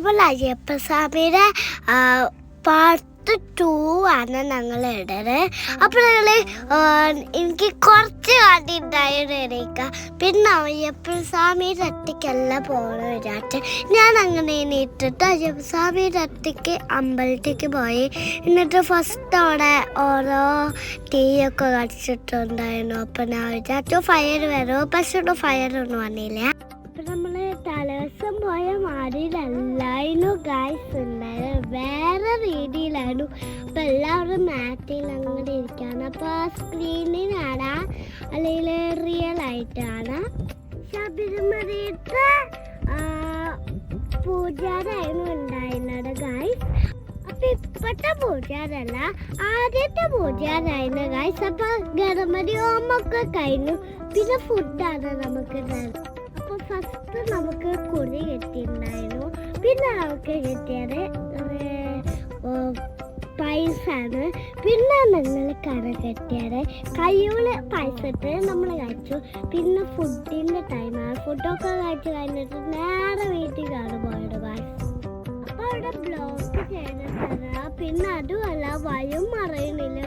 നമ്മൾ അയ്യപ്പസ്വാമിയുടെ part two ആണ് ഞങ്ങൾ ഇടത് അപ്പോൾ ഞങ്ങൾ എനിക്ക് കുറച്ച് കണ്ടിട്ടുണ്ടായിരുന്നേക്ക പിന്നെ അയ്യപ്പസ്വാമിയുടെ ഒറ്റയ്ക്കല്ല പോണ വിചാരിച്ച് ഞാൻ അങ്ങനെ ഇട്ടിട്ട് അയ്യപ്പസ്വാമിയുടെ ഒറ്റയ്ക്ക് അമ്പലത്തേക്ക് പോയി. എന്നിട്ട് ഫസ്റ്റ് അവിടെ ഓരോ തീയൊക്കെ കടിച്ചിട്ടുണ്ടായിരുന്നു. അപ്പം ഞാൻ വിചാരിച്ചു ഫയർ വരും. പക്ഷെ ഫയർ ഒന്നും വന്നില്ല. അപ്പൊ നമ്മൾ തലേദിവസം പോയ മാതിരിയല്ലായിരുന്നു ഗായ്സ് ഉണ്ടായത് വേറെ രീതിയിലായിരുന്നു. അപ്പൊ എല്ലാവരും മാറ്റിൽ അങ്ങനെ ഇരിക്കാണ് അപ്പൊ സ്ക്രീനിനാണ് അല്ലെങ്കിൽ റിയൽ ആയിട്ടാണ്. ശബരിമലത്തെ പൂജാരായിരുന്നു ഉണ്ടായിരുന്നത് ഗായ്സ് അപ്പൊ ഇപ്പത്തെ പൂജാരല്ല ആദ്യത്തെ പൂജാരായിരുന്നു ഗായ്സ് അപ്പൊ ഗണപതി ഹോമൊക്കെ കഴിഞ്ഞു. പിന്നെ ഫുഡാണ് നമുക്ക് തരുന്നത് ഫസ്റ്റ് നമുക്ക് കുഴി കിട്ടിയിട്ടുണ്ടായിരുന്നു. പിന്നെ നമുക്ക് കിട്ടിയത് പൈസാണ്. പിന്നെ ഞങ്ങൾ കട കെട്ടിയത്. കയ്യോൾ പൈസ നമ്മൾ കഴിച്ചു. പിന്നെ ഫുഡിന്റെ ടൈമാണ് ഫുഡൊക്കെ കഴിച്ച് കഴിഞ്ഞിട്ട് നേരെ വീട്ടിൽ കാണും പോയത് അപ്പോൾ അപ്പൊ അവിടെ ബ്ലോക്ക് ചെയ്തിട്ടാണ് പിന്നെ അതുമല്ല വയും മറയുന്നില്ല.